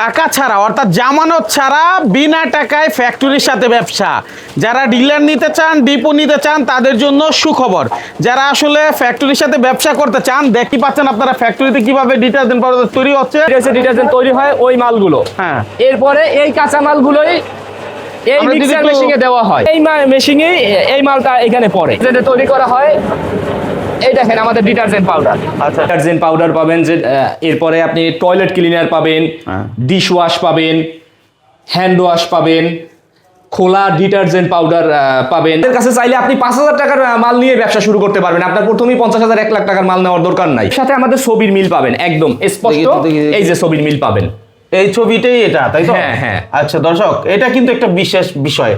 টাকা ছাড়া অর্থাৎ জামানত ছাড়া বিনা টাকায় ফ্যাক্টরির সাথে ব্যবসা। যারা ডিলার নিতে চান ডিপো নিতে চান তাদের জন্য সুখবর। যারা আসলে ফ্যাক্টরির সাথে ব্যবসা করতে চান দেখতে পাচ্ছেন আপনারা ফ্যাক্টরিতে কীভাবে ডিটারজেন্ট পাউডার তৈরি হচ্ছে। ডিটারজেন্ট তৈরি হয় ওই মালগুলো। হ্যাঁ। এরপরে এই কাঁচা মালগুলোই এই মিক্সার মেশিনে দেওয়া হয়। এই মেশিনে এই মালটা এখানে পড়ে। যেটা তৈরি করা হয়। এই দেখেন আমাদের ডিটারজেন্ট পাউডার আচ্ছা। ডিটারজেন্ট পাউডার পাবেন যে এরপরে আপনি টয়লেট ক্লিনার পাবেন হ্যাঁ। ডিশ ওয়াশ পাবেন হ্যান্ড ওয়াশ পাবেন খোলা ডিটারজেন্ট পাউডার পাবেন এর কাছে চাইলে আপনি পাঁচ হাজার টাকার মাল নিয়ে ব্যবসা শুরু করতে পারবেন আপনার প্রথমেই পঞ্চাশ হাজার এক লাখ টাকার মাল নেওয়ার দরকার নাই সাথে আমাদের ছবির মিল পাবেন একদম স্পষ্ট। এই যে ছবির মিল পাবেন এই ছবিটাই এটা তাই তো? হ্যাঁ, হ্যাঁ। আচ্ছা দর্শক এটা কিন্তু একটা বিশেষ বিষয়।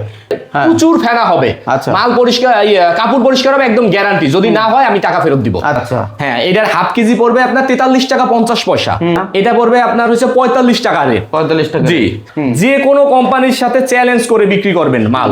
হ্যাঁ। প্রচুর ফেনা হবে। আচ্ছা। মাল পরিষ্কার ইয়ে, কাপড় পরিষ্কার হবে একদম গ্যারান্টি যদি না হয় আমি টাকা ফেরত দিব। আচ্ছা। হ্যাঁ এটার হাফ কেজি পড়বে আপনার তেতাল্লিশ টাকা পঞ্চাশ পয়সা। এটা পড়বে আপনার হচ্ছে পঁয়তাল্লিশ টাকা রে। পঁয়তাল্লিশ টাকা জি। যে কোনো কোম্পানির সাথে চ্যালেঞ্জ করে বিক্রি করবেন মাল।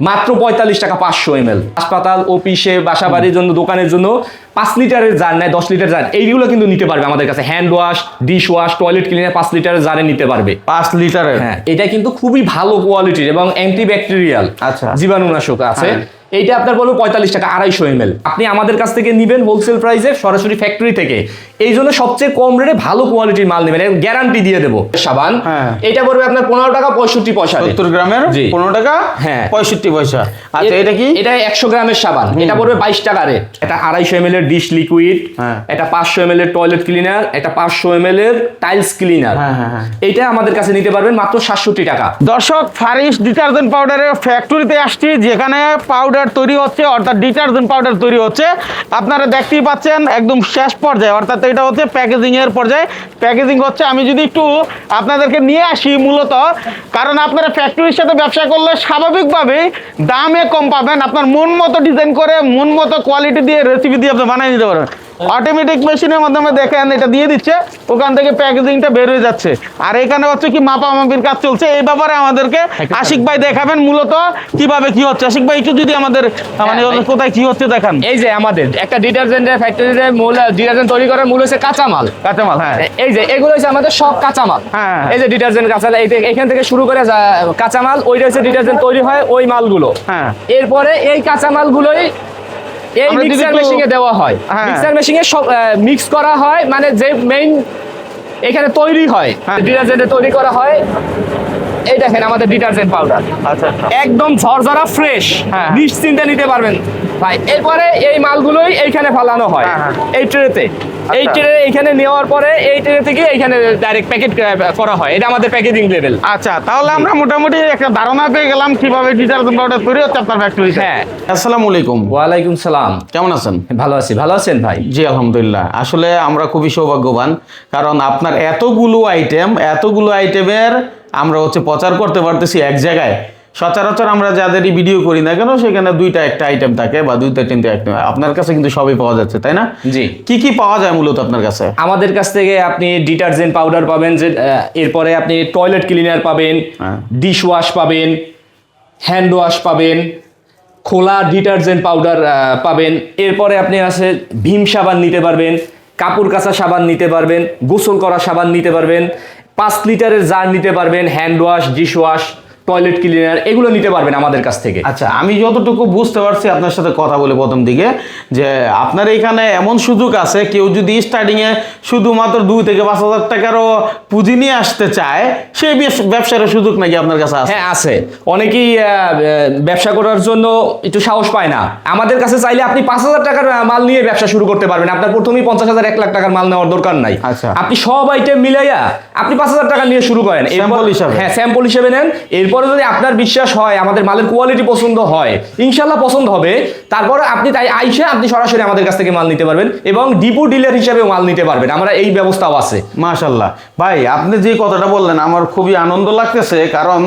মাত্র পঁয়তাল্লিশ টাকা পাঁচশো এম এল হাসপাতাল অফিসে বাসা বাড়ির জন্য দোকানের জন্য পাঁচ লিটারের জার নেয় দশ লিটার জার। এইগুলো কিন্তু নিতে পারবে আমাদের কাছে। Hand wash dish wash toilet cleaner পাঁচ লিটারের জারে নিতে পারবে। পাঁচ লিটারের? হ্যাঁ এটা কিন্তু খুবই ভালো কোয়ালিটির এবং অ্যান্টিব্যাকটেরিয়াল আচ্ছা। জীবাণুনাশক আছে। হ্যাঁ। এইটা আপনার বলব পঁয়তাল্লিশ টাকা আড়াইশো এম আপনি আমাদের কাছ থেকে নিবেন হোলসেল প্রাইসে সরাসরি ফ্যাক্টরি থেকে। এই জন্য সবচেয়ে কম রেটে ভালো কোয়ালিটির মাল নেবেন গ্যারান্টি দিয়ে দেবো। সাবান হ্যাঁ। এটা পড়বে আপনার পনেরো টাকা পঁয়ষট্টি পয়সা সত্তর গ্রামের পনেরো টাকা হ্যাঁ। পঁয়ষট্টি পয়সা। আচ্ছা এটা কি? এটা একশো গ্রামের সাবান এটা পড়বে বাইশ টাকা রেট এটা আড়াইশো এম এর ডিশ লিকুইড হ্যাঁ। এটা পাঁচশো এম এর টয়লেট ক্লিনার এটা পাঁচশো এম এর টাইলস ক্লিনার হ্যাঁ, হ্যাঁ। এটা আমাদের কাছে নিতে পারবেন মাত্র সাতষট্টি টাকা। দর্শক ফারিস ডিটারজেন্ট পাউডারের ফ্যাক্টরিতে আসছি যেখানে পাউডার তৈরি হচ্ছে অর্থাৎ ডিটারজেন্ট পাউডার তৈরি হচ্ছে। আপনারা দেখতেই পাচ্ছেন একদম শেষ পর্যায়ে অর্থাৎ এটা হচ্ছে প্যাকেজিং এর পর্যায়ে। প্যাকেজিং হচ্ছে, আমি যদি একটু আপনাদেরকে নিয়ে আসি মূলত, কারণ আপনারা ফ্যাক্টরির সাথে ব্যবসা করলে স্বাভাবিকভাবেই দামে কম পাবেন। আপনার মন মতো ডিজাইন করে, মন মতো কোয়ালিটি দিয়ে রেসিপি দিয়ে আপনি বানিয়ে নিতে পারবেন। অটোমেটিক মেশিনের মাধ্যমে দেখেন এটা দিয়ে দিচ্ছে ওখান থেকে প্যাকেজিংটা বের হয়ে যাচ্ছে। আর এখানে হচ্ছে কি মাপামাপির কাজ চলছে। এই ব্যাপারে আমাদেরকে আশিক ভাই দেখাবেন মূলত কীভাবে কি হচ্ছে। আশিক ভাই একটু যদি আমাদের মানে কোথায় কি হচ্ছে দেখান। এই যে আমাদের একটা ডিটারজেন্টের ফ্যাক্টরিতে মূল ডিটারজেন্ট তৈরি করার মূল হচ্ছে কাঁচামাল। কাঁচামাল হ্যাঁ। এই যে এগুলো হচ্ছে আমাদের সব কাঁচামাল। হ্যাঁ। এই যে ডিটারজেন্ট কাঁচামাল এখান থেকে শুরু করে কাঁচামাল ওইটা হচ্ছে ডিটারজেন্ট তৈরি হয় ওই মালগুলো। হ্যাঁ। এরপরে এই কাঁচামালগুলোই এই মিক্সার মেশিনে দেওয়া হয় হ্যাঁ। মিক্সার মেশিনে সব মিক্স করা হয় মানে যে মেইন এখানে তৈরি হয় হ্যাঁ। ডিটারজেন্টে তৈরি করা হয় এই দেখেন আমাদের ডিটারজেন্ট পাউডার আচ্ছা আচ্ছা একদম ঝরঝরা ফ্রেশ হ্যাঁ। নিশ্চিন্তে নিতে পারবেন ভাই এরপরে এই মালগুলোই এইখানে ফালানো হয় হ্যাঁ, হ্যাঁ। এই ট্রেতে এই আচ্ছা। ট্রে এইখানে নেওয়ার পরে এই ট্রে থেকে এইখানে ডাইরেক্ট প্যাকেট করা হয়। এটা আমাদের প্যাকেজিং লেভেল আচ্ছা তাহলে আমরা মোটামুটি একটা ধারণা পেয়ে গেলাম কীভাবে ডিটারজেন্ট পাউডার তৈরি হচ্ছে আপনার ফ্যাক্টরিতে হ্যাঁ। আসসালামু আলাইকুম। ওয়ালাইকুম সালাম। কেমন আছেন? ভালো আছি। ভালো আছেন ভাই? জি আলহামদুলিল্লাহ। আসলে আমরা খুবই সৌভাগ্যবান কারণ আপনার এতগুলো আইটেম এতগুলো আইটেমের আমরা হচ্ছে প্রচার করতে পারতেছি এক জায়গায়। সচরাচর আমরা যাদেরই ভিডিও করি না কেন সেখানে দুইটা একটা আইটেম থাকে বা দুইটা তিনটা আইটেম আপনার কাছে কিন্তু সবই পাওয়া যাচ্ছে তাই না? জি। কি কি পাওয়া যায় মূলত আপনার কাছে? আমাদের কাছ থেকে আপনি ডিটারজেন্ট পাউডার পাবেন যে এরপরে আপনি টয়লেট ক্লিনার পাবেন হ্যাঁ। ডিশ ওয়াশ পাবেন হ্যান্ড ওয়াশ পাবেন খোলা ডিটারজেন্ট পাউডার পাবেন। এরপরে আপনি আছে ভীম সাবান নিতে পারবেন কাপড় কাচা সাবান নিতে পারবেন গোসল করা সাবান নিতে পারবেন পাঁচ লিটারের জার নিতে পারবেন hand wash dish wash toilet cleaner এগুলো নিতে পারবেন আমাদের কাছ থেকে। আচ্ছা আমি যতটুকু বুঝতে পারছি আপনার সাথে কথা বলে প্রথম দিকে যে আপনার এখানে এমন সুযোগ আছে কেউ যদি স্টার্টিংয়ে শুধুমাত্র দুই থেকে পাঁচ হাজার টাকারও পুঁজি নিয়ে আসতে চায় সেই ব্যবসার সুযোগ নাকি আপনার কাছে আছে? হ্যাঁ আছে। অনেকেই ব্যবসা করার জন্য একটু সাহস পায় না। আমাদের কাছে চাইলে আপনি পাঁচ হাজার টাকার মাল নিয়ে ব্যবসা শুরু করতে পারবেন। আপনার প্রথমেই পঞ্চাশ হাজার এক লাখ টাকার মাল নেওয়ার দরকার নাই। আচ্ছা। আপনি সব আইটেম মিলাইয়া আপনি পাঁচ হাজার টাকা নিয়ে শুরু করেন। হিসাবে? হ্যাঁ স্যাম্পল হিসেবে নেন। এরপরে যদি আপনার বিশ্বাস হয়, আমাদের মালের কোয়ালিটি পছন্দ হয় ইনশাল্লাহ পছন্দ হবে, তারপর আপনি তাই আইসে আপনি সরাসরি আমাদের কাছ থেকে মাল নিতে পারবেন এবং ডিপো ডিলার হিসেবে মাল নিতে পারবেন। আমরা এই ব্যবস্থাও আছে। মাশাল্লাহ ভাই, আপনি যে কথাটা বললেন, আমার খুবই আনন্দ লাগতেছে, কারণ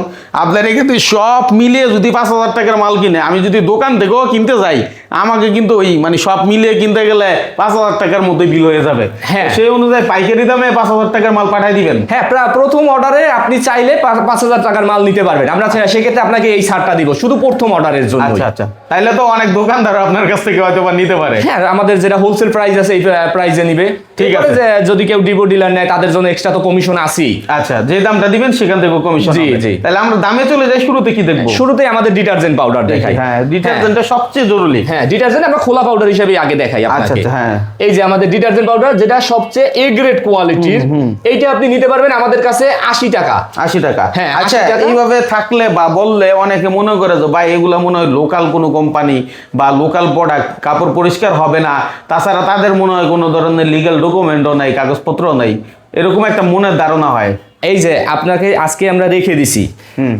আপনার কিন্তু সব মিলিয়ে যদি পাঁচ হাজার টাকার মাল কিনে, আমি যদি দোকান থেকেও কিনতে যাই আমাকে কিন্তু ওই মানে সব মিলিয়ে কিনতে গেলে পাঁচ হাজার টাকার মধ্যে বিল হয়ে যাবে। হ্যাঁ। সেই অনুযায়ী পাইকারি দামে পাঁচ হাজার টাকার মাল পাঠিয়ে দিবেন। হ্যাঁ প্রথম অর্ডারে আপনি চাইলে পাঁচ হাজার টাকার মাল নিতে পারবেন। আমরা সেক্ষেত্রে আপনাকে এই ছাড়টা দিব শুধু প্রথম অর্ডারের জন্য আচ্ছা আচ্ছা। তাইলে তো অনেক দোকানদার আপনার কাছ থেকে হয়তো বা নিতে পারে। হ্যাঁ আমাদের যেটা হোলসেল প্রাইস আছে এই প্রাইসে নিবে। ঠিক আছে। যদি কেউ ডিপো ডিলার নেয় তাদের জন্য এক্সট্রা তো কমিশন আছেই। আচ্ছা যে দামটা দিবেন সেখান থেকে কমিশন জি, জি। তাহলে আমরা দামে চলে যাই শুরুতে কি দেখব? শুরুতে আমাদের ডিটারজেন্ট পাউডার দেখাই। হ্যাঁ ডিটারজেন্টটা সবচেয়ে জরুরি। হ্যাঁ। ডিটারজেন্ট আমরা খোলা পাউডার হিসেবে আগে দেখাই আচ্ছা আপনাকে। আচ্ছা হ্যাঁ। এই যে আমাদের ডিটারজেন্ট পাউডার যেটা সবচেয়ে এ গ্রেড কোয়ালিটির এইটা আপনি নিতে পারবেন আমাদের কাছে আশি টাকা। আশি টাকা। হ্যাঁ, আচ্ছা এইভাবে থাকলে বা বললে অনেকে মনে করে যে ভাই এগুলা মনে হয় লোকাল কোনো কোম্পানি বা লোকাল প্রোডাক্ট কাপড় পরিষ্কার হবে না। তাছাড়া তাদের মনে হয় কোনো ধরনের লিগ্যাল ডকুমেন্টও নাই কাগজপত্র নাই। এরকম একটা মনের ধারণা হয়। এই যে আপনাকে আজকে আমরা রেখে দিছি। হুম।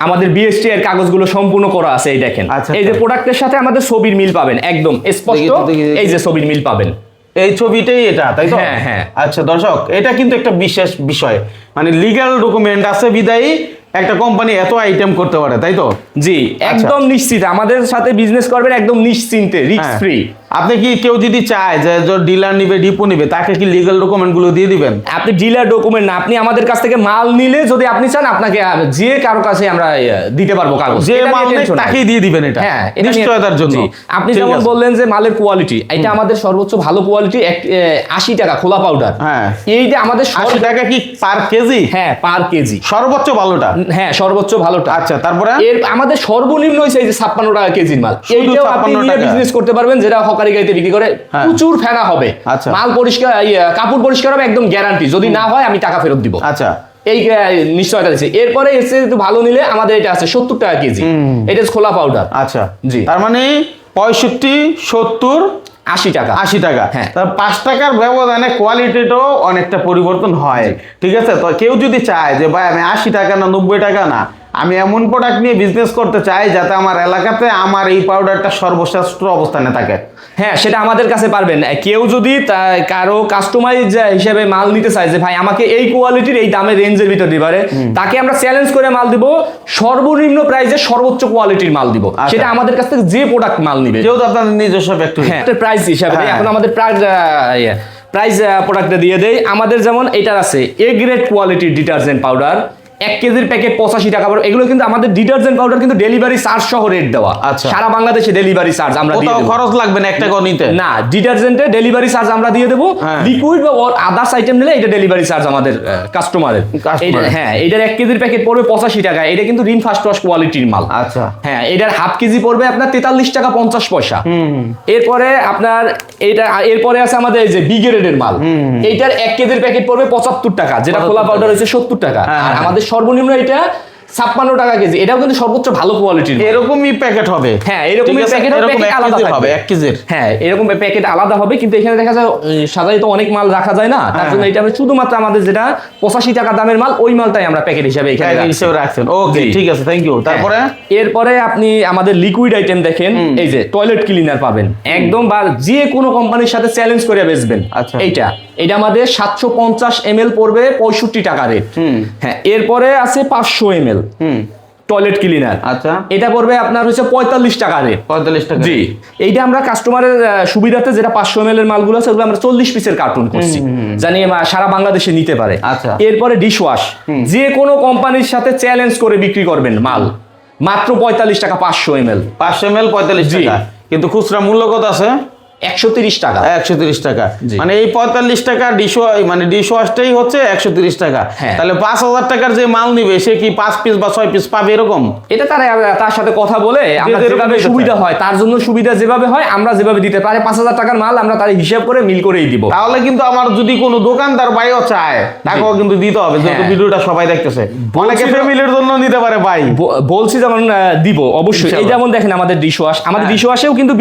আমাদের বিএসটি এর কাগজগুলো সম্পূর্ণ করা আছে এই দেখেন আচ্ছা, এই যে আচ্ছা। প্রোডাক্টের সাথে আমাদের ছবির মিল পাবেন একদম স্পষ্ট। এই যে ছবির মিল পাবেন এই ছবিটাই এটা তাই তো হ্যাঁ, হ্যাঁ। আচ্ছা দর্শক এটা কিন্তু একটা বিশেষ বিষয় মানে লিগ্যাল ডকুমেন্ট আছে বিদায়ী একটা কোম্পানি এত আইটেম করতে পারে তাই তো জি আচ্ছা। একদম নিশ্চিত আমাদের সাথে বিজনেস করবেন একদম নিশ্চিন্তে রিস্ক হ্যাঁ। ফ্রি আপনি কি কেউ যদি চায় যে ডিলার নিবে ডিপো নিবে তাকে কি লিগ্যাল ডকুমেন্টগুলো দিয়ে দিবেন? আপনি ডিলার ডকুমেন্ট না আপনি আমাদের কাছ থেকে মাল নিলে যদি আপনি চান আপনাকে যে কারও কাছে আমরা দিতে পারব কাগজ। যে মাল তাকেই দিয়ে দিবেন এটা। হ্যাঁ নিশ্চয়তার জন্য। আপনি যেমন বললেন যে মালের কোয়ালিটি এটা আমাদের সর্বোচ্চ ভালো কোয়ালিটি আশি টাকা খোলা পাউডার হ্যাঁ। এইটা আমাদের সর- আশি টাকা কি পার কেজি হ্যাঁ পার কেজি সর্বোচ্চ ভালোটা? হ্যাঁ সর্বোচ্চ ভালোটা। আচ্ছা তারপরে? এর আমাদের সর্বনিম্ন হয়েছে এই যে ছাপ্পান্ন টাকা কেজির মাল। এইটাও আপনি নিয়ে বিজনেস করতে পারবেন যেটা হকারি গাড়িতে বিক্রি করে হ্যাঁ। প্রচুর ফেনা হবে। আচ্ছা। মাল পরিষ্কার কাপড় পরিষ্কার হবে একদম গ্যারান্টি যদি না হয় আমি টাকা ফেরত দিব। আচ্ছা। এই নিশ্চয়তা দিচ্ছি এরপরে এসে ভালো নিলে আমাদের এটা আছে সত্তর টাকা কেজি। এটা খোলা পাউডার আচ্ছা। জি। তার মানে পঁয়ষট্টি সত্তর আশি টাকা। আশি টাকা। হ্যাঁ। তার পাঁচ টাকার ব্যবধানে কোয়ালিটিটাও অনেকটা পরিবর্তন হয়। ঠিক আছে? তো কেউ যদি চায় যে ভাই আমি আশি টাকা না নব্বই টাকা না আমি এমন প্রোডাক্ট নিয়ে বিজনেস করতে চাই যাতে আমার এলাকাতে আমার এই পাউডারটা সর্বশ্রেষ্ঠ অবস্থানে থাকে। হ্যাঁ সেটা আমাদের কাছে পারবেন। কেউ যদি কারও কাস্টমাইজ হিসেবে মাল নিতে চায় যে ভাই আমাকে এই কোয়ালিটির এই দামের রেঞ্জের ভিতর দিতে পারে তাকে আমরা চ্যালেঞ্জ করে মাল দিব সর্বনিম্ন প্রাইসে সর্বোচ্চ কোয়ালিটির মাল দিব। আচ্ছা। সেটা আমাদের কাছ থেকে যে প্রোডাক্ট মাল নিবে। যেহেতু আপনাদের নিজস্ব ফ্যাক্টরি হ্যাঁ প্রাইস হিসাবে হ্যাঁ। এখন আমাদের প্রাইস প্রাইস প্রোডাক্টটা দিয়ে দেয় আমাদের যেমন এটার আছে এ গ্রেড কোয়ালিটির ডিটারজেন্ট পাউডার এক কেজির প্যাকেট পঁচাশি টাকা পড়ে এগুলো কিন্তু আমাদের ডিটারজেন্ট পাউডার কিন্তু ডেলিভারি চার্জ সহ রেট দেওয়া। আচ্ছা। সারা বাংলাদেশে ডেলিভারি চার্জ আমরা কোথাও খরচ লাগবে না একটা নিতে না ডিটারজেন্টে ডেলিভারি চার্জ আমরা দিয়ে দেবো। হ্যাঁ। লিকুইড বা আদার্স আইটেম নিলে এটা ডেলিভারি চার্জ আমাদের কাস্টমারের হ্যাঁ এটার এক কেজির প্যাকেট পড়বে পঁচাশি টাকা। এটা কিন্তু রিন ফার্স্ট ওয়াশ কোয়ালিটির মাল। আচ্ছা। হ্যাঁ এটার হাফ কেজি পড়বে আপনার তেতাল্লিশ টাকা পঞ্চাশ পয়সা। এরপরে আপনার এটা এরপরে আছে আমাদের এই যে বি গ্রেডের মাল এইটার এক কেজির প্যাকেট পড়বে পঁচাত্তর টাকা যেটা 75 খোলা পাউডার হচ্ছে সত্তর টাকা। হ্যাঁ, আর হ্যাঁ। আমাদের সর্বনিম্ন এটা ছাপ্পান্ন টাকা কেজি। এটাও কিন্তু সর্বোচ্চ ভালো কোয়ালিটির এরকমই প্যাকেট হবে। হ্যাঁ, এরকমই এরকম আলাদা হবে এক কেজির। হ্যাঁ এরকম প্যাকেট আলাদা হবে কিন্তু এখানে দেখা যায় উম, সাধারণত অনেক মাল রাখা যায় না। তার হ্যাঁ, জন্য এটা শুধুমাত্র আমাদের যেটা পঁচাশি টাকা দামের মাল ওই মালটাই আমরা প্যাকেট হিসাবে এখানে হিসেবে রাখছেন। ওকে ঠিক আছে থ্যাংক ইউ তারপরে? হ্যাঁ। এরপরে আপনি আমাদের লিকুইড আইটেম দেখেন। এই যে টয়লেট ক্লিনার পাবেন। একদম বা যে কোনো কোম্পানির সাথে চ্যালেঞ্জ করে বেচবেন। আচ্ছা। এইটা। এটা আমাদের সাতশো পঞ্চাশ এম এল পড়বে পঁয়ষট্টি টাকা রেট হ্যাঁ এরপরে আছে পাঁচশো এম এল টয়লেট ক্লিনার আচ্ছা। এটা পড়বে আপনার হচ্ছে পঁয়তাল্লিশ টাকা রেট পঁয়তাল্লিশ টাকা। জি। এইটা আমরা কাস্টমারের সুবিধাতে যেটা পাঁচশো এম এর মালগুলো আছে ওগুলো আমরা চল্লিশ পিসের কার্টুন করছি। জানি সারা বাংলাদেশে নিতে পারে। আচ্ছা। এরপরে ডিশ ওয়াশ যে কোনো কোম্পানির সাথে চ্যালেঞ্জ করে বিক্রি করবেন মাল। মাত্র পঁয়তাল্লিশ টাকা পাঁচশো এম এল পাঁচশো এম এল পঁয়তাল্লিশ। টাকা। কিন্তু খুচরা মূল্য কত আছে? একশো তিরিশ টাকা। একশো তিরিশ টাকা। মানে এই পঁয়তাল্লিশ টাকা ডিশ মানে ডিশ ওয়াশটাই হচ্ছে একশো তিরিশ টাকা। হ্যাঁ। তাহলে পাঁচ হাজার টাকার যে মাল নিবে সে কি পাঁচ পিস বা ছয় পিস পাবে এরকম? এটা তারা তার সাথে কথা বলে যেভাবে সুবিধা হয় তার জন্য সুবিধা যেভাবে হয় আমরা যেভাবে দিতে পারি পাঁচ হাজার টাকার মাল আমরা তার হিসাব করে মিল করেই দিব। তাহলে কিন্তু আমার যদি কোনো দোকানদার বাইও চায় তাকেও কিন্তু দিতে হবে যেহেতু হ্যাঁ। ভিডিওটা সবাই দেখতেছে। অনেকে ফ্যামিলির জন্য নিতে পারে ভাই। বলছি যেমন দিব অবশ্যই। এই যেমন দেখেন আমাদের ডিশ ওয়াশ আমাদের হ্যাঁ। ডিশ ওয়াশেও কিন্তু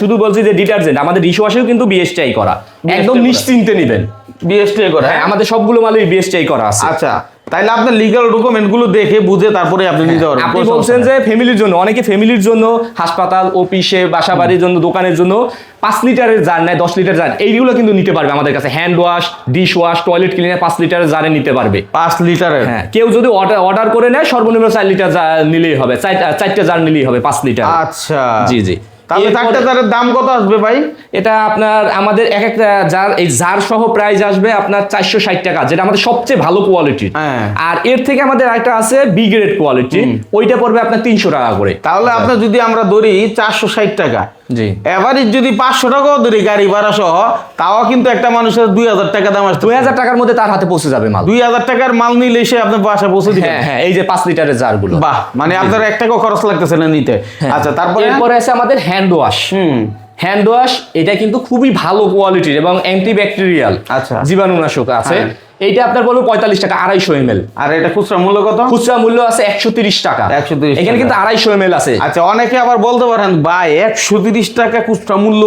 শুধু বলছি যে ডিটারজেন্ট আমাদের ডিশ কিন্তু বিএসটিআই করা। একদম নিশ্চিন্তে নেবেন। বিএসটি করে। হ্যাঁ আমাদের সবগুলো মালই বিএসটিআই করা আছে। আচ্ছা তাইলে আপনার লিগাল ডকুমেন্টগুলো দেখে বুঝে তারপরে আপনি নিতে পারবেন। আপনি বলছেন যে ফ্যামিলির জন্য অনেকে ফ্যামিলির জন্য হাসপাতাল অফিসে বাসা বাড়ির জন্য দোকানের জন্য পাঁচ লিটারের জার নেয় দশ লিটার জার। এইগুলো কিন্তু নিতে পারবে আমাদের কাছে। Hand wash dish wash toilet cleaner পাঁচ লিটারের জারে নিতে পারবে। পাঁচ লিটারের? হ্যাঁ কেউ যদি অর্ডার করে নেয় সর্বনিম্ন চার লিটার নিলেই হবে। চার- চারটা জার নিলেই হবে পাঁচ লিটার। আচ্ছা। জি জি। তাহলে চারটা জারের দাম কত আসবে ভাই? এটা আপনার আমাদের এক একটা জার এই জার সহ প্রাইস আসবে আপনার চারশো ষাট টাকা যেটা আমাদের সবচেয়ে ভালো কোয়ালিটি হ্যাঁ। আর এর থেকে আমাদের একটা আছে বি গ্রেড কোয়ালিটি ওইটা পড়বে আপনার তিনশো টাকা করে। তাহলে আপনার যদি আমরা ধরি চারশো ষাট টাকা জি। এভারেজ যদি পাঁচশো টাকাও ধরি গাড়ি ভাড়া সহ তাও কিন্তু একটা মানুষের দুই হাজার টাকা দাম আসবে দুই হাজার টাকার মধ্যে তার হাতে পৌঁছে যাবে মাল। দুই হাজার টাকার মাল নিলে সে আপনার বাসা পৌঁছে দিবে। হ্যাঁ হ্যাঁ এই যে পাঁচ লিটারের জারগুলো। বাহ মানে আপনার এক টাকাও খরচ লাগতেছে না নিতে। আচ্ছা তারপরে? এরপরে আছে আমাদের হ্যান্ড ওয়াশ হুম। হ্যান্ড ওয়াশ এটা কিন্তু খুবই ভালো কোয়ালিটির এবং অ্যান্টিব্যাকটেরিয়াল আচ্ছা। জীবাণুনাশক আছে। হ্যাঁ। এইটা আপনার বলব পঁয়তাল্লিশ টাকা আড়াইশো এম আর এটা খুচরা মূল্য কত? খুচরা মূল্য আছে একশো তিরিশ টাকা। 130 এখানে কিন্তু আড়াইশো এম আছে। আচ্ছা অনেকে আবার বলতে পারেন ভাই একশো তিরিশ টাকা খুচরা মূল্য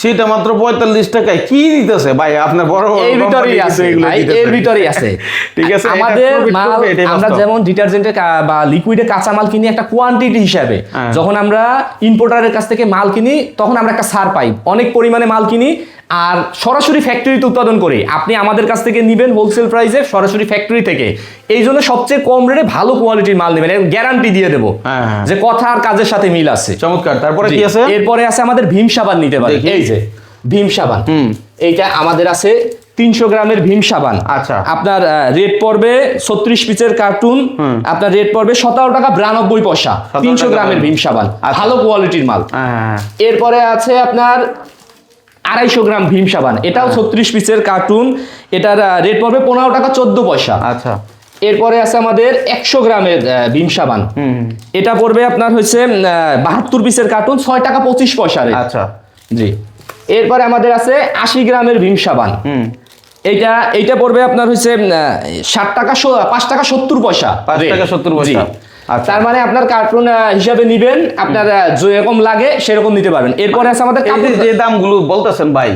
সেটা মাত্র পঁয়তাল্লিশ টাকায় কি দিতেছে? ভাই আপনার বড় এর ভিতরেই আছে ভাই, এর ভিতরেই আছে। ঠিক আছে, আমাদের মাল আমরা যেমন ডিটারজেন্টের বা লিকুইডে কাঁচামাল কিনি একটা কোয়ান্টিটি হিসাবে হ্যাঁ। যখন আমরা ইম্পোর্টারের কাছ থেকে মাল কিনি তখন আমরা একটা সার পাই। অনেক পরিমাণে মাল কিনি আর সরাসরি ফ্যাক্টরিতে উৎপাদন করি। আপনি আমাদের কাছ থেকে নিবেন হোলসেল প্রাইসে সরাসরি ফ্যাক্টরি থেকে। এই জন্য সবচেয়ে কম রেটে ভালো কোয়ালিটির মাল নেবেন গ্যারান্টি দিয়ে দেবো হ্যাঁ, হ্যাঁ। যে কথা আর কাজের সাথে মিল আছে। চমৎকার। তারপরে কি আছে? এরপরে আছে আমাদের ভীম সাবান নিতে পারেন। এই যে ভীম সাবান। এইটা আমাদের আছে তিনশো গ্রামের ভীম সাবান। আচ্ছা। আপনার রেট পড়বে ছত্রিশ পিচের কার্টুন আপনার রেট পড়বে সতেরো টাকা বিরানব্বই পয়সা তিনশো গ্রামের ভীম সাবান। আচ্ছা। ভালো কোয়ালিটির মাল। হ্যাঁ। এরপরে আছে আপনার আড়াইশো গ্রাম ভীম সাবান। এটাও হ্যাঁ। ছত্রিশ পিসের কার্টুন এটার রেট পড়বে পনেরো টাকা চোদ্দ পয়সা। আচ্ছা। এরপরে আছে আমাদের একশো গ্রামের ভীম সাবান। এটা পড়বে আপনার হচ্ছে বাহাত্তর পিসের কার্টুন ছয় টাকা পঁচিশ পয়সা আচ্ছা। জি। এরপরে আমাদের আছে আশি গ্রামের ভীম সাবান। হুম। এইটা এইটা পড়বে আপনার হচ্ছে ষাট টাকা পাঁচ টাকা সত্তর পয়সা পাঁচ টাকা 70 পয়সা। আচ্ছা। তার মানে আপনার কার্টুন হিসাবে নিবেন আপনার যেরকম লাগে সেরকম নিতে পারবেন। এরপরে আছে আমাদের যে দামগুলো বলতেছেন ভাই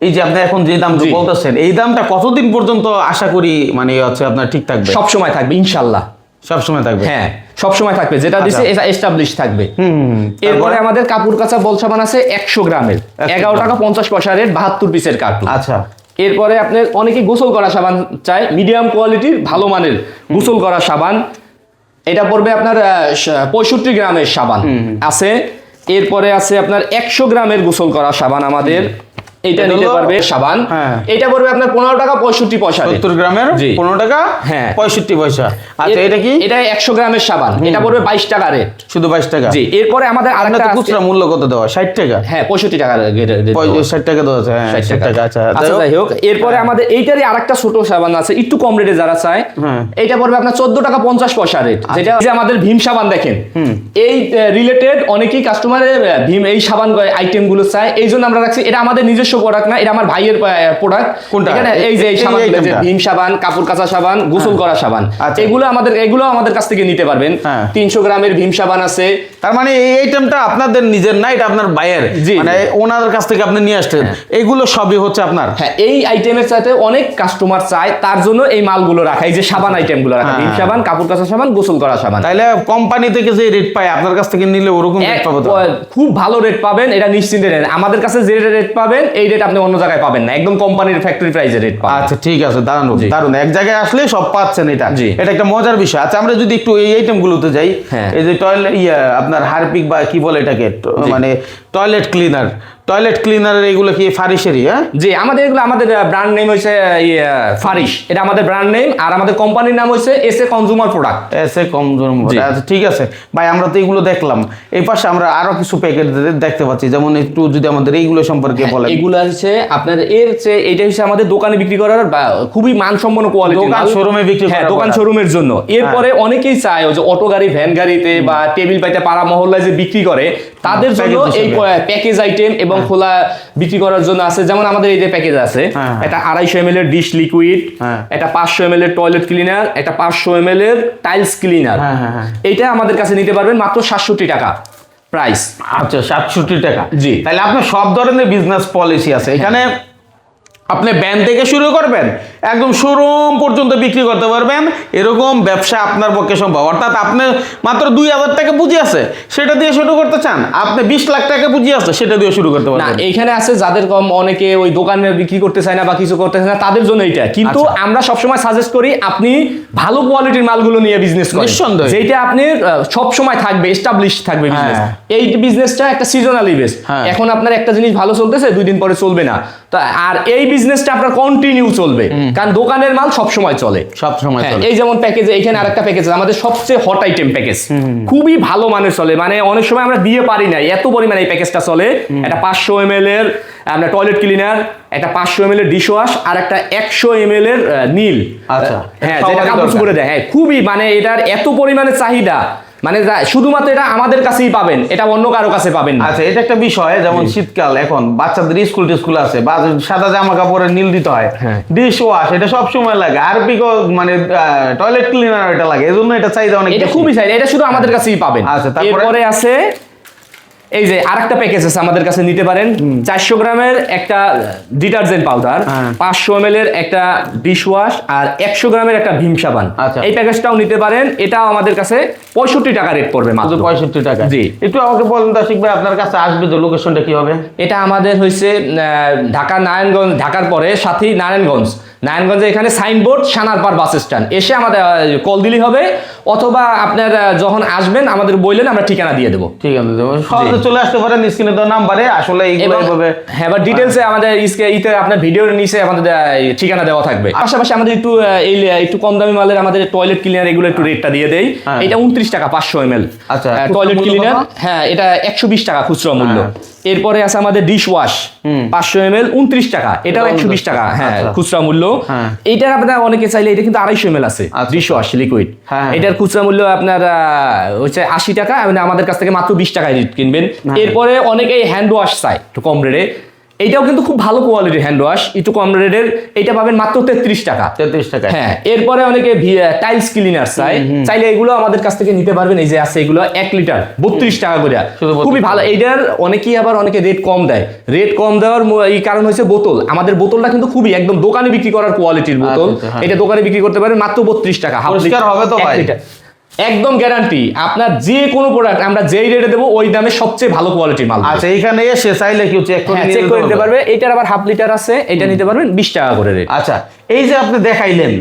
এই যে আপনি এখন যে দাম বলতেছেন এই দামটা কতদিন পর্যন্ত আশা করি মানে হচ্ছে আপনার ঠিক থাকবে? সব সময় থাকবে ইনশাল্লাহ। সব সময় থাকবে? হ্যাঁ সব সময় থাকবে যেটা দিছে এস্টাবলিশ থাকবে। এরপরে আমাদের কাপড় কাঁচা বল সাবান আছে একশো গ্রামের। এগারো টাকা পঞ্চাশ পয়সা রেট বাহাত্তর পিসের কার্টুন আচ্ছা। এরপরে আপনার অনেকে গোসল করা সাবান চাই মিডিয়াম কোয়ালিটির ভালো মানের গোসল করা সাবান। এটা পড়বে আপনার পঁয়ষট্টি গ্রামের সাবান। আছে এরপরে আছে আপনার একশো গ্রামের গোসল করা সাবান আমাদের। এটা নিতে পারবে সাবান। হ্যাঁ। এটা পড়বে আপনার পনেরো টাকা পঁয়ষট্টি পয়সা সত্তর গ্রামের পনেরো টাকা হ্যাঁ। পঁয়ষট্টি পয়সা। আচ্ছা এটা কি? এটা একশো গ্রামের সাবান। এটা পড়বে বাইশ টাকা রেট। শুধু বাইশ টাকা? জি। এরপরে আমাদের তো আছে- খুচরা মূল্য কত দেওয়া? ষাট টাকা? হ্যাঁ পঁয়ষট্টি টাকা ষাট টাকা দেওয়া আছে হ্যাঁ ষাট টাকা। আচ্ছা আচ্ছা যাই হোক। এরপরে আমাদের এইটারই আরেকটা ছোট সাবান আছে। একটু কম রেটে যারা চায় এটা পড়বে আপনার চোদ্দ টাকা পঞ্চাশ পয়সা রেট। যেটা যে আমাদের ভীম সাবান দেখেন। এই রিলেটেড অনেকেই কাস্টমারের ভীম এই সাবান আইটেমগুলো চায়। এই জন্য আমরা রাখছি। এটা আমাদের নিজস্ব প্রোডাক্ট না এটা আমার ভাইয়ের প্রোডাক্ট কোনটা? এই যে এই সাবান ভীম সাবান কাপড় কাঁচা সাবান গোসল করা সাবান আচ্ছা। এগুলো আমাদের এগুলো আমাদের কাছ থেকে নিতে পারবেন হ্যাঁ। তিনশো গ্রামের ভীম সাবান আছে তার মানে এই আইটেমটা আপনাদের নিজের না এটা আপনার বাইয়ের মানে ওনাদের কাছ থেকে আপনি নিয়ে আসছেন। এগুলো সবই হচ্ছে আপনার। হ্যাঁ এই আইটেমের সাথে অনেক কাস্টমার চায় তার জন্য এই মালগুলো রাখা এই যে সাবান আইটেমগুলো রাখা হ্যাঁ। ভীম সাবান কাপড় কাচা সাবান গোসল করা সাবান। তাইলে কোম্পানি থেকে যে রেট পায় আপনার কাছ থেকে নিলে ওরকম রেট পাবো খুব ভালো রেট পাবেন এটা নিশ্চিন্তে নেন। আমাদের কাছে যে রেট পাবেন এই রেট আপনি অন্য জায়গায় পাবেন না। একদম কোম্পানির ফ্যাক্টরি প্রাইসে রেট পাবেন। আচ্ছা ঠিক আছে দারুণ জি। দারুণ। এক জায়গায় আসলে সব পাচ্ছেন এটা। জি। এটা একটা মজার বিষয়। আচ্ছা আমরা যদি একটু এই আইটেম গুলোতে যাই হ্যাঁ। এই যে টয়লেট ইয়ে আপনার হারপিক বা কি বলে এটাকে মানে টয়লেট ক্লিনার টয়লেট ক্লিনারের এগুলো কি ফারিসেরই হ্যাঁ? জি আমাদের এগুলো আমাদের ব্র্যান্ড নেম হচ্ছে ফারিশ। এটা আমাদের ব্র্যান্ড নেম আর আমাদের কোম্পানির নাম হচ্ছে এস এ কনজিউমার প্রোডাক্ট এসে জোর জি। আচ্ছা ঠিক আছে। ভাই আমরা তো এগুলো দেখলাম। এই পাশে আমরা আরও কিছু প্যাকেট দেখতে পাচ্ছি। যেমন একটু যদি আমাদের এইগুলো সম্পর্কে বলেন। এগুলো হচ্ছে আপনার এর চেয়ে এটা হচ্ছে আমাদের দোকানে বিক্রি করার খুবই মানসম্পন্ন কোয়ালিটি দোকান, শোরুমে বিক্রি হ্যাঁ করার দোকান শোরুমের জন্য। এরপরে অনেকেই চায় ওই যে অটো গাড়ি ভ্যান গাড়িতে বা টেবিল পাইতে পাড়া মহল্লায় যে বিক্রি করে তাদের জন্য এই। প্যাকেজ আইটেম এবং খোলা বিক্রি করার জন্য আছে। যেমন আমাদের এই যে প্যাকেজ আছে এটা আড়াইশো এম এর ডিশ লিকুইড এটা পাঁচশো এম এর টয়লেট ক্লিনার এটা পাঁচশো এম এর টাইলস ক্লিনার হ্যাঁ, হ্যাঁ, হ্যাঁ। এইটা আমাদের কাছে নিতে পারবেন মাত্র সাতষট্টি টাকা প্রাইস আচ্ছা সাতষট্টি টাকা। জি। তাহলে আপনার সব ধরনের বিজনেস পলিসি আছে। এখানে আপনি ব্যান থেকে শুরু করবেন একদম শোরুম পর্যন্ত বিক্রি করতে পারবেন। এরকম ব্যবসা আপনার পক্ষে সম্ভব। অর্থাৎ আপনি মাত্র দুই হাজার টাকা পুঁজি আছে সেটা দিয়ে শুরু করতে চান। আপনি বিশ লাখ টাকা পুঁজি আছে সেটা দিয়ে শুরু করতে পারবেন। এইখানে আছে যাদের কম অনেকে ওই দোকানে বিক্রি করতে চায় না বা কিছু করতে চায় না তাদের জন্য এটা কিন্তু আচ্ছা। আমরা সবসময় সাজেস্ট করি আপনি ভালো কোয়ালিটির মালগুলো নিয়ে বিজনেস করেন। নিঃসন্দেহে। যেটা আপনি সব সময় থাকবে এস্টাবলিশ থাকবে বিজনেস হ্যাঁ। এই বিজনেসটা একটা সিজনালি বেস হ্যাঁ। এখন আপনার একটা জিনিস ভালো চলতেছে দুই দিন পরে চলবে না। তো আর এই বিজনেসটা আপনার কন্টিনিউ চলবে। কারণ দোকানের মাল সব সময় চলে। সব সময় হ্যাঁ, চলে। এই যেমন প্যাকেজে এখানে আরেকটা প্যাকেজ আমাদের সবচেয়ে হট আইটেম প্যাকেজ খুবই ভালো মানের চলে মানে অনেক সময় আমরা দিয়ে পারি না এত পরিমাণে এই প্যাকেজটা চলে। একটা পাঁচশো এম এল এর আমরা টয়লেট ক্লিনার একটা পাঁচশো এম এল এর ডিশ ওয়াশ আর একটা একশো এম এল এর নীল। আচ্ছা। হ্যাঁ যেটা কাপড়। দেয়। হ্যাঁ খুবই মানে এটার এত পরিমাণে চাহিদা। মানে শুধুমাত্র এটা আমাদের কাছেই পাবেন এটা অন্য কারও কাছে পাবেন না আচ্ছা এটা একটা বিষয় যেমন শীতকাল এখন বাচ্চাদের স্কুল টিস্কুল আছে বা সাদা জামা কাপড়ে নীল দিতে হয় হ্যাঁ। ডিশ ওয়াশ এটা সব সময় লাগে আর পিকো মানে টয়লেট ক্লিনার এটা লাগে এজন্য জন্য এটা চাহিদা অনেক এটা। খুবই চাহিদা এটা শুধু আমাদের কাছেই পাবেন আচ্ছা, তারপরে? আছে এই যে আরেকটা প্যাকেজ আছে আমাদের কাছে নিতে পারেন। চারশো গ্রামের একটা ডিটারজেন্ট পাউডার হ্যাঁ। পাঁচশো এম এর একটা ডিশ ওয়াশ আর একশো গ্রামের একটা ভীম সাবান। আচ্ছা। এই প্যাকেজটাও নিতে পারেন। এটাও আমাদের কাছে পঁয়ষট্টি টাকা রেট পড়বে মাত্র। পঁয়ষট্টি টাকা জি। একটু আমাকে বলেন তো শিখবে আপনার কাছে আসবে তো লোকেশনটা কি হবে এটা আমাদের হয়েছে ঢাকা নারায়ণগঞ্জ ঢাকার পরে সাথী নারায়ণগঞ্জ। নারায়ণগঞ্জে এখানে সাইনবোর্ড সানারপাড় বাস স্ট্যান্ড। এসে আমাদের কল দিলেই হবে অথবা আপনার যখন আসবেন আমাদের বললেন আমরা ঠিকানা দিয়ে দেবো। ঠিক আছে সহজে চলে আসতে পারেন স্ক্রিনে তো নাম্বারে আসলে এইভাবে হ্যাঁ এবার ডিটেলসে আমাদের ইসকে ইতে আপনার ভিডিওর নিচে আমাদের ঠিকানা দেওয়া থাকবে। পাশাপাশি আমাদের একটু এই একটু কম দামি মালের আমাদের টয়লেট ক্লিনার এগুলো একটু রেটটা দিয়ে দেই। হ্যাঁ। এটা উনত্রিশ টাকা পাঁচশো এম এল আচ্ছা, টয়লেট ক্লিনার হ্যাঁ এটা একশো বিশ টাকা খুচরা মূল্য। হ্যাঁ। এরপরে আছে আমাদের ডিশ ওয়াশ পাঁচশো এম এল উনত্রিশ টাকা এটাও একশো বিশ টাকা হ্যাঁ আচ্ছা। খুচরা মূল্য এটার এইটার আপনার অনেকে চাইলে এটা কিন্তু আড়াইশো এম এল আছে। ডিশ ওয়াশ লিকুইড হ্যাঁ। এটার খুচরা মূল্য আপনার হচ্ছে আশি টাকা মানে আমাদের কাছ থেকে মাত্র বিশ টাকায় কিনবেন হ্যাঁ। এরপরে অনেকেই হ্যান্ড ওয়াশ চায় একটু কম রেটে এইটাও কিন্তু খুব ভালো কোয়ালিটির হ্যান্ড ওয়াশ একটু কম রেটের এইটা পাবেন মাত্র তেত্রিশ টাকা। তেত্রিশ টাকা। হ্যাঁ এরপরে অনেকে টাইলস ক্লিনার চাই চাইলে এগুলো আমাদের কাছ থেকে নিতে পারবেন এই যে আছে এগুলো এক লিটার বত্রিশ টাকা করে। খুবই ভালো। এইটার অনেকেই আবার অনেকে রেট কম দেয়। রেট কম দেওয়ার এই কারণ হচ্ছে বোতল। আমাদের বোতলটা কিন্তু খুবই একদম দোকানে বিক্রি করার কোয়ালিটির বোতল। আচ্ছা, হ্যাঁ। এটা দোকানে বিক্রি করতে পারেন মাত্র বত্রিশ টাকা পরিষ্কার হবে তো ভাই? একদম গ্যারান্টি আপনার যে কোনো প্রোডাক্ট আমরা যেই রেটে দেবো ওই দামে সবচেয়ে ভালো কোয়ালিটির মাল আচ্ছা এখানে এসে চাইলে কি চেক করে চেক করে নিতে পারবে। পারবে। এটার আবার হাফ লিটার আছে এটা নিতে পারবেন বিশ টাকা করে রেট আচ্ছা এই যে আপনি দেখাইলেন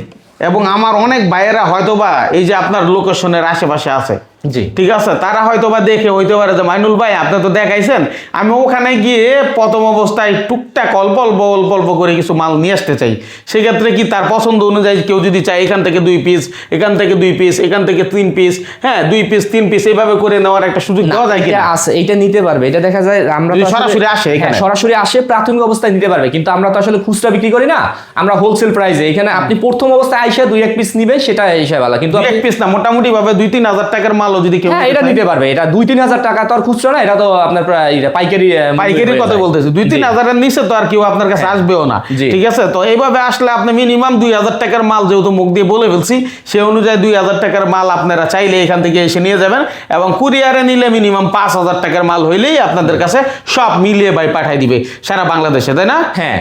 এবং আমার অনেক বাইরা হয়তো বা এই যে আপনার লোকেশনের আশেপাশে আছে জি। ঠিক আছে তারা হয়তো বা দেখে হইতে পারে যে মাইনুল ভাই আপনি তো দেখাইছেন আমি ওখানে গিয়ে প্রথম অবস্থায় টুকটাক অল্প অল্প অল্প অল্প করে কিছু মাল নিয়ে আসতে চাই। সেক্ষেত্রে কি তার পছন্দ অনুযায়ী কেউ যদি চায় এখান থেকে দুই পিস এখান থেকে দুই পিস এখান থেকে তিন পিস হ্যাঁ দুই পিস তিন পিস এইভাবে করে নেওয়ার একটা সুযোগ দেওয়া যায় কি এটা আছে এটা নিতে পারবে এটা দেখা যায় আমরা সরাসরি আসে এখানে। হ্যাঁ, সরাসরি আসে প্রাথমিক অবস্থায় নিতে পারবে কিন্তু আমরা তো আসলে খুচরা বিক্রি করি না আমরা হোলসেল প্রাইসে এখানে আপনি প্রথম অবস্থায় আইসা দুই এক পিস নিবেন সেটা হিসাবে কিন্তু এক পিস না মোটামুটি ভাবে দুই তিন হাজার টাকার মালও যদি কেউ হ্যাঁ এটা নিতে পারবে। এটা দুই তিন হাজার টাকা তো আর খুচরা না এটা তো আপনার প্রায় পাইকারি পাইকারি হয়ে কথা বলতেছি। দুই তিন। হাজারের নিচে তো আর কেউ আপনার কাছে আসবেও না। ঠিক আছে? তো এইভাবে আসলে আপনি মিনিমাম দুই হাজার টাকার মাল যেহেতু মুখ দিয়ে বলে ফেলছি সে অনুযায়ী দুই হাজার টাকার মাল আপনারা চাইলে এখান থেকে এসে নিয়ে যাবেন এবং কুরিয়ারে নিলে মিনিমাম পাঁচ হাজার টাকার মাল হইলেই আপনাদের কাছে সব মিলিয়ে ভাই পাঠাই দিবে সারা বাংলাদেশে তাই না? হ্যাঁ।